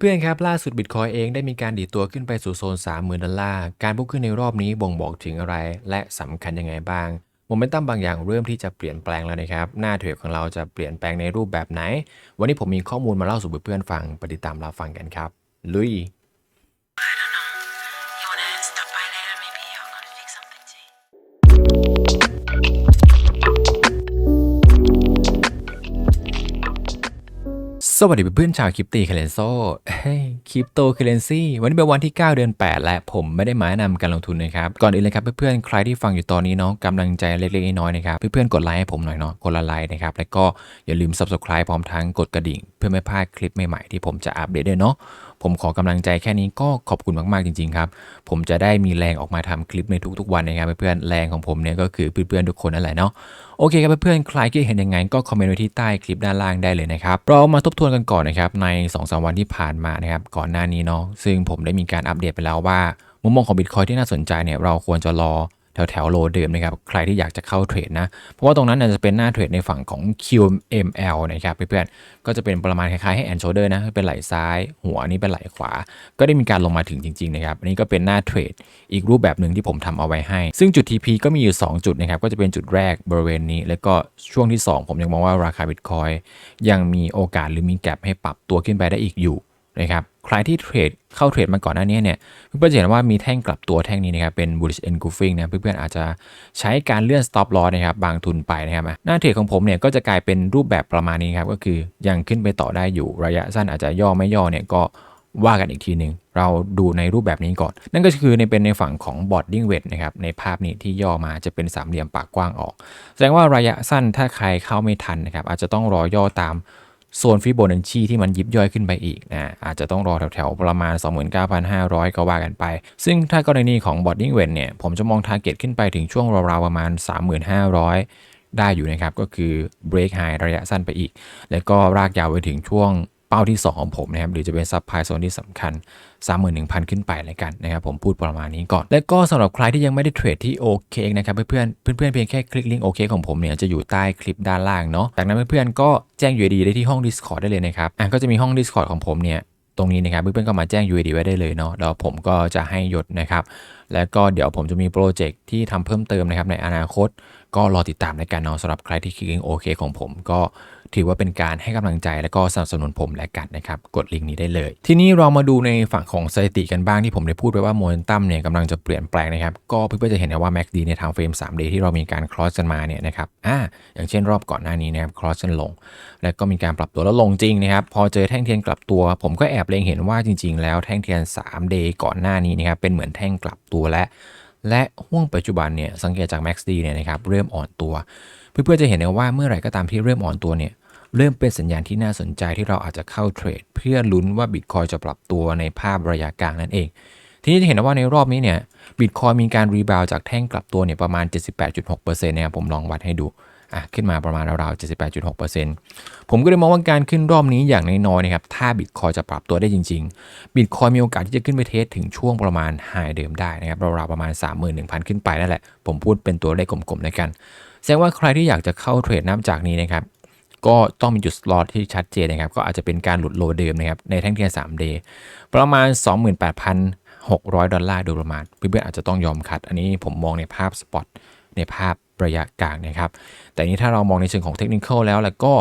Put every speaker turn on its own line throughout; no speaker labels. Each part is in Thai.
เพื่อนๆครับล่าสุดบิตคอยเองได้มีการดีดตัวขึ้นไปสู่โซน 30,000 ดอลลาร์ การพุ่งขึ้นในรอบนี้บ่งบอกถึงอะไร และสำคัญยังไงบ้างโมเมนตัมบางอย่างเริ่มที่จะเปลี่ยนแปลงแล้วนะครับ หน้าเทรดของเราจะเปลี่ยนแปลงในรูปแบบไหน วันนี้ผมมีข้อมูลมาเล่าสู่เพื่อนๆฟังไปติดตามรับฟังกันครับ ลุย สวัสดีเพื่อนชาวคริปตีเคเลนโซเฮ้ยคริปโตเคเลนซี่วันนี้เป็นวันที่ 9 เดือน 8 และผมไม่ได้มาแนะนำการลงทุนนะครับ ก่อนอื่นเลยครับเพื่อนๆ ใครที่ฟังอยู่ตอนนี้เนาะกำลังใจเล็กๆน้อยๆนะครับ เพื่อนๆ กดไลค์ให้ผมหน่อยเนาะ กดละไลค์นะครับ แล้วก็อย่าลืม subscribe พร้อมทั้งกดกระดิ่ง เพื่อไม่พลาดคลิปใหม่ๆ ที่ผมจะอัปเดตด้วยเนาะ ผมขอกำลังใจแค่นี้ก็ขอบคุณมากๆจริงๆครับ ผมจะได้มีแรงออกมาทำคลิปในทุกๆวันนะครับเพื่อนๆแรงของผมเนี่ยก็คือเพื่อนๆทุกคนนั่นแหละเนาะโอเคครับเพื่อนๆใครคิดเห็นยังไงก็คอมเมนต์ไว้ที่ใต้คลิปด้านล่างได้เลยนะครับเรามาทบทวนกันก่อนนะครับใน2-3วันที่ผ่านมานะครับก่อนหน้านี้เนาะซึ่งผมได้มีการอัปเดตไปแล้วว่ามุมมองของบิตคอยที่น่าสนใจเนี่ยเราควรจะรอ แถวแถวโลเดิมนะครับ ใครที่อยากจะเข้าเทรดนะ เพราะว่าตรงนั้นน่ะจะเป็นหน้าเทรดในฝั่งของ QML นะครับเพื่อนๆ ก็จะเป็นประมาณคล้ายๆให้แอนโชเดอร์นะ เป็นไหล่ซ้าย หัวนี่เป็นไหล่ขวา ก็ได้มีการลงมาถึงจริงๆนะครับ อันนี้ก็เป็นหน้าเทรดอีกรูปแบบหนึ่งที่ผมทำเอาไว้ให้ ซึ่งจุด TP ก็มีอยู่ 2 จุดนะครับ ก็จะเป็นจุดแรกบริเวณนี้ แล้วก็ช่วงที่ 2 ผมยังมองว่าราคาบิตคอยยังมีโอกาสหรือมีแกลบให้ปรับตัวขึ้นไปได้อีกอยู่ นะครับใครที่เทรดเข้าเทรดมาก่อนหน้านี้เนี่ยเพื่อนๆจะเห็นว่ามีแท่งกลับตัวแท่งนี้นะครับเป็น bullish engulfing นะเพื่อนๆอาจจะใช้การเลื่อน stop loss นะครับบางทุนไปนะครับหน้าเทรดของผมเนี่ยก็จะกลายเป็นรูปแบบประมาณนี้ครับก็คือยังขึ้นไปต่อได้อยู่ระยะสั้นอาจจะย่อไม่ย่อเนี่ยก็ว่ากันอีกทีหนึ่งเราดูในรูปแบบนี้ก่อน นั่นก็คือในเป็นในฝั่งของ boarding wedge นะครับในภาพนี้ที่ย่อมาจะเป็นสามเหลี่ยมปากกว้างออก แสดงว่าระยะสั้นถ้าใครเข้าไม่ทันนะครับอาจจะต้องรอย่อตาม โซนฟิโบนัชชีที่มันยิบย่อยขึ้นไปอีกนะอาจจะต้องรอแถวๆ ประมาณ 29,500 ก็ว่ากันไป ซึ่งถ้ากรณีของบอดดิ้งเวนเนี่ย ผมจะมองทาร์เก็ตขึ้นไปถึงช่วงราวๆ ประมาณ 3,500 ได้อยู่นะครับ ก็คือ break high ระยะสั้นไปอีก แล้วก็รากยาวไปถึงช่วง เป้าที่ 2 ของผมนะครับหรือจะเป็นซับไพโซนที่สำคัญ 31,000 ขึ้นไปเลยกันนะครับผมพูดประมาณนี้ก่อน และก็สำหรับใครที่ยังไม่ได้เทรดที่โอเคนะครับเพื่อนๆเพื่อนเพียงแค่คลิกลิงก์โอเคของผมเนี่ยจะอยู่ใต้คลิปด้านล่างเนาะจากนั้นเพื่อนๆก็แจ้ง UID ได้ที่ห้อง Discord ได้เลยนะครับอะก็จะมีห้อง Discord ของผมเนี่ยตรงนี้นะครับเพื่อนๆก็มาแจ้ง UID ไว้ได้เลยเนาะแล้วผมก็จะให้ยศนะครับแล้วก็เดี๋ยวผมจะมีโปรเจกต์ที่ทำเพิ่มเติมนะครับในอนาคต ก็รอติดตามในการเนาะสำหรับใครที่คลิกลิงก์โอเคของผมก็ ถือว่าเป็นการให้กำลังใจและก็สนับสนุนผมและกันนะครับ กดลิงก์นี้ได้เลย ทีนี้เรามาดูในฝั่งของสถิติกันบ้างที่ผมได้พูดไปว่าโมเมนตัมเนี่ยกำลังจะเปลี่ยนแปลงนะครับก็เพื่อนๆจะเห็นนะว่า MACD ในทางเฟรม 3D ที่เรามีการคลอสกันมาเนี่ยนะครับอ่าอย่างเช่นรอบก่อนหน้านี้นะครับคลอสกันลง แล้วก็มีการปรับตัวแล้วลงจริงนะครับพอเจอแท่งเทียนกลับตัว ผมก็แอบเล็งเห็นว่าจริง ๆ แล้วแท่งเทียน 3D ก่อนหน้านี้นะครับเป็นเหมือนแท่งกลับตัวและและห่วงปัจจุบันเนี่ยสังเกตจาก MACD เนี่ยนะครับเริ่มอ่อนตัว เพื่อนๆจะเห็นได้ว่าเมื่อไหร่ก็ตามที่เริ่มอ่อนตัวเนี่ย เริ่มเป็นสัญญาณที่น่าสนใจที่เราอาจจะเข้าเทรด เพื่อลุ้นว่าบิตคอยจะปรับตัวในภาพระยะกลางนั่นเอง ทีนี้จะเห็นว่าในรอบนี้เนี่ยบิตคอยมีการรีบาวจากแท่งกลับตัวเนี่ยประมาณ 78.6%นะครับผมลองวัดให้ดูอะขึ้นมาประมาณราวๆ 78.6%ผมก็เลยมองว่าการขึ้นรอบนี้อย่างน้อยๆนะครับถ้าบิตคอยจะปรับตัวได้จริงๆบิตคอยมีโอกาสที่จะขึ้นไปเทสถึงช่วงประมาณไฮเดิมได้นะครับราวๆประมาณ 31,000 ขึ้นไปนั่นแหละ ผมพูดเป็นตัวเลขกลมๆแล้วกัน แสดงว่าใครที่อยากจะเข้าเทรดนับจากนี้นะครับ ก็ต้องมีจุดสลอตที่ชัดเจนนะครับ ก็อาจจะเป็นการหลุดโลเดิมนะครับ ในแท่งเทียน3 day ประมาณ 28,600 ดอลลาร์โดยประมาณ เพื่อนๆอาจจะต้องยอมคัด อันนี้ผมมองในภาพสปอตในภาพระยะกลางนะครับ แต่นี้ถ้าเรามองในเชิงของเทคนิคแล้ว แล้วก็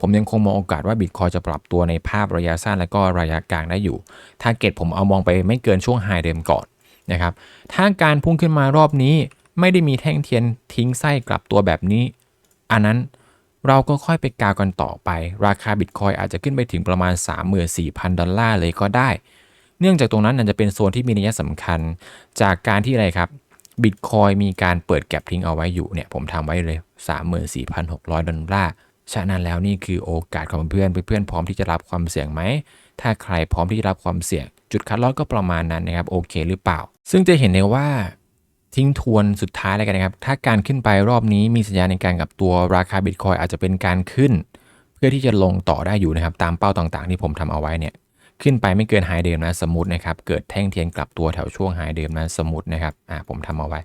ผมยังคงมองโอกาสว่าบิตคอยจะปรับตัวในภาพระยะสั้นและก็ระยะกลางได้อยู่ ทาร์เก็ตผมเอามองไปไม่เกินช่วงไฮเดิมก่อนนะครับ ถ้าการพุ่งขึ้นมารอบนี้ไม่ได้มีแท่งเทียนทิ้งไส้กลับตัวแบบนี้ อันนั้น เราก็ค่อยไปกาวกันต่อไป ราคาบิตคอยอาจจะขึ้นไปถึงประมาณ 34,000 ดอลลาร์เลยก็ได้ เนื่องจากตรงนั้นอาจจะเป็นโซนที่มีนัยสำคัญ จากการที่อะไรครับบิตคอยมีการเปิดแก็บทิ้งเอาไว้อยู่เนี่ยผมทำไว้เลย 34,600 ดอลลาร์ฉะนั้นแล้วนี่คือโอกาสของเพื่อนเพื่อนพร้อมที่จะรับความเสี่ยงไหม ถ้าใครพร้อมที่จะรับความเสี่ยง จุดคัดลอสก็ประมาณนั้นนะครับโอเคหรือเปล่า ซึ่งจะเห็นได้ว่า ทิ้งทวนสุดท้ายแล้วกันนะครับ ถ้าการขึ้นไปรอบนี้มีสัญญาณในการกับตัวราคาบิตคอยอาจจะเป็นการขึ้น เพื่อที่จะลงต่อได้อยู่นะครับ ตามเป้าต่างๆ ที่ผมทำเอาไว้เนี่ย ขึ้นไปไม่เกินไฮเดิมนะสมมตินะครับ เกิดแท่งเทียนกลับตัวแถวช่วงไฮเดิมนะสมมตินะครับ อ่าผมทำเอาไว้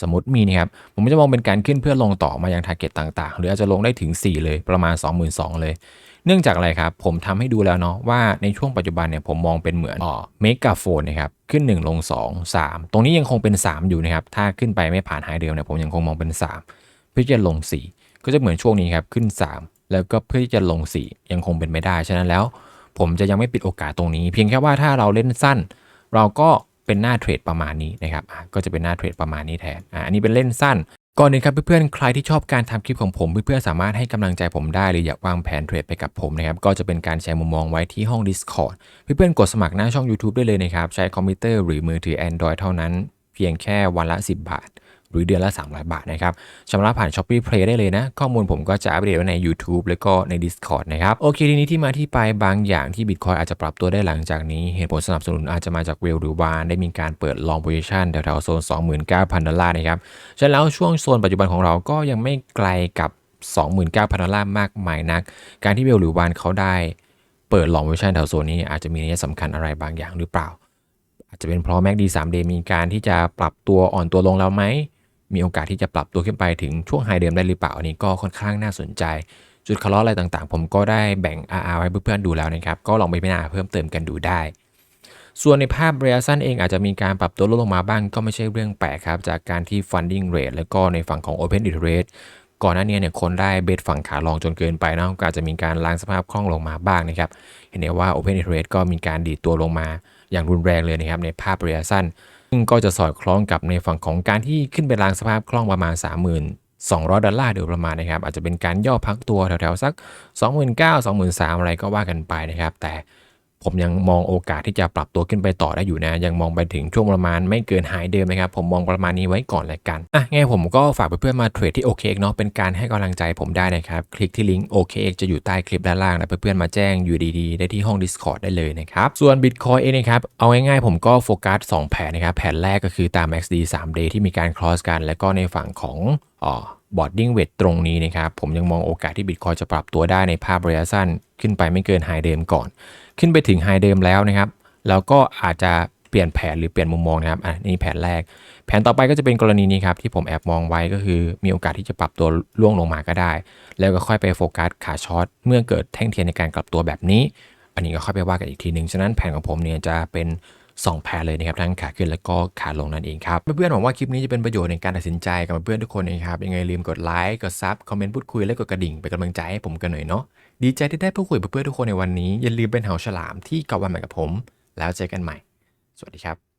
สมมติมีนะครับ ผมจะมองเป็นการขึ้นเพื่อลงต่อมายังทาร์เก็ตต่างๆ หรืออาจจะลงได้ถึง 4 เลย ประมาณ 22,000 เลย เนื่องจากอะไรครับ ผมทำให้ดูแล้วเนาะว่าในช่วงปัจจุบันเนี่ยผมมองเป็นเหมือนอ๋อเมกะโฟนนะครับ ขึ้น 1 ลง 2 3 ตรงนี้ยังคงเป็น 3 อยู่นะครับ ถ้าขึ้นไปไม่ผ่านไฮเดิมเนี่ยผมยังคงมองเป็น 3 เพื่อจะลง 4 ก็จะเหมือนช่วงนี้ครับขึ้น 3 แล้วก็เพื่อที่จะลง 4 ยังคงเป็นไม่ได้ ฉะนั้นแล้ว ผมจะยังไม่ปิดโอกาสตรงนี้ เพียงแค่ว่าถ้าเราเล่นสั้น เราก็เป็นหน้าเทรดประมาณนี้นะครับ ก็จะเป็นหน้าเทรดประมาณนี้แทน อันนี้เป็นเล่นสั้น ก่อนอื่นครับเพื่อนๆ ใครที่ชอบการทำคลิปของผมเพื่อนๆ สามารถให้กำลังใจผมได้หรืออยากวางแผนเทรดไปกับผมนะครับ ก็จะเป็นการแชร์มุมมองไว้ที่ห้อง Discord เพื่อนๆ กดสมัครหน้าช่อง YouTube ได้เลยนะครับ ใช้คอมพิวเตอร์หรือมือถือ Android เท่านั้น เพียงแค่วันละ 10 บาท หรือเดือนละ 300 บาทนะครับชำระผ่าน Shopee Play ได้เลยนะ ข้อมูลผมก็จะอัปเดตไว้ใน YouTube แล้วก็ใน Discord นะครับ โอเคทีนี้ที่มาที่ไปบางอย่างที่ Bitcoin อาจจะปรับตัวได้หลังจากนี้ เหตุผลสนับสนุนอาจจะมาจากเวลหรือวานได้มีการเปิด long position แถวๆโซน 29,000 ดอลลาร์นะครับฉะนั้นแล้วช่วงโซนปัจจุบันของเราก็ยังไม่ไกลกับ 29,000 ดอลลาร์มากมายนัก การที่เวลหรือวานเขาได้เปิด long position แถวโซนนี้อาจจะมีนัยสำคัญอะไรบางอย่างหรือเปล่า อาจจะเป็นเพราะ MACD 3 day มีการที่จะปรับตัวอ่อนตัวลงแล้วไหม มีโอกาสที่จะปรับตัวขึ้นไปถึงช่วงไฮเดิมได้หรือเปล่าอันนี้ก็ค่อนข้างน่าสนใจ จุดคาร์ลอะไรต่างๆ ผมก็ได้แบ่ง RR ไว้เพื่อนๆดูแล้วนะครับ ก็ลองไปพิจารณาเพิ่มเติมกันดูได้ ส่วนในภาพระยะสั้นเองอาจจะมีการปรับตัวลดลงมาบ้างก็ไม่ใช่เรื่องแปลกครับ จากการที่ funding rate แล้วก็ในฝั่งของ open interest ก่อนหน้านี้เนี่ยคนได้เบสฝั่งขาลองจนเกินไปนะก็อาจจะมีการล้างสภาพคล่องลงมาบ้างนะครับ เห็นได้ว่า open interest ก็มีการดีดตัวลงมาอย่างรุนแรงเลยนะครับในภาพระยะสั้น ซึ่งก็จะสอดคล้องกับในฝั่งของการที่ขึ้นไปล้างสภาพคล่องประมาณ 32,000 ดอลลาร์โดยประมาณนะครับ อาจจะเป็นการย่อพักตัวแถวๆ สัก 29,000 23,000 อะไรก็ว่ากันไปนะครับ แต่ ผมยังมองโอกาสที่จะปรับตัวขึ้นไปต่อได้อยู่นะ ยังมองไปถึงช่วงประมาณไม่เกินไฮเดิมนะครับ ผมมองประมาณนี้ไว้ก่อนเลยกัน อะไงผมก็ฝากเพื่อนๆมาเทรดที่ OKX เนาะเป็นการให้กำลังใจผมได้นะครับ คลิกที่ลิงก์ OKX จะอยู่ใต้คลิปด้านล่างนะเพื่อนๆมาแจ้ง UDD ได้ที่ห้อง Discord ได้เลยนะครับ ส่วน Bitcoin เองนะครับ เอาง่ายๆผมก็โฟกัส2แผนนะครับ แผนแรกก็คือตาม XD 3 day ที่มีการ cross กัน แล้วก็ในฝั่งของอ๋อบอร์ดดิ้งเวทตรงนี้นะครับ ผมยังมองโอกาสที่ Bitcoin จะปรับตัวได้ในภาพระยะสั้น ขึ้นไปไม่เกินไฮเดิมก่อน ขึ้นไปถึงไฮเดิมแล้วนะครับแล้วก็อาจจะเปลี่ยนแผนหรือเปลี่ยนมุมมองนะครับอะนี่แผนแรก แผนต่อไปก็จะเป็นกรณีนี้ครับที่ผมแอบมองไว้ก็คือ มีโอกาสที่จะปรับตัวล่วงลงมาก็ได้ แล้วก็ค่อยไปโฟกัสขาช็อตเมื่อเกิดแท่งเทียนในการกลับตัวแบบนี้ อันนี้ก็ค่อยไปว่ากันอีกทีหนึ่งฉะนั้นแผนของผมเนี่ยจะเป็น 2แผนเลยนะครับทั้งขาขึ้นแล้วก็ขาลงนั่นเองครับเพื่อนๆหวังว่าคลิปนี้จะเป็นประโยชน์ในการตัดสินใจกับเพื่อนทุกคนนะครับยังไงลืมกดไลค์กดซับคอมเมนต์พูดคุยและกดกระดิ่งเป็นกำลังใจให้ผมกันหน่อยเนาะดีใจที่ได้พูดคุยกับเพื่อนๆทุกคนในวันนี้อย่าลืมเป็นเหาฉลามที่เกาะวันใหม่กับผม แล้วเจอกันใหม่ สวัสดีครับ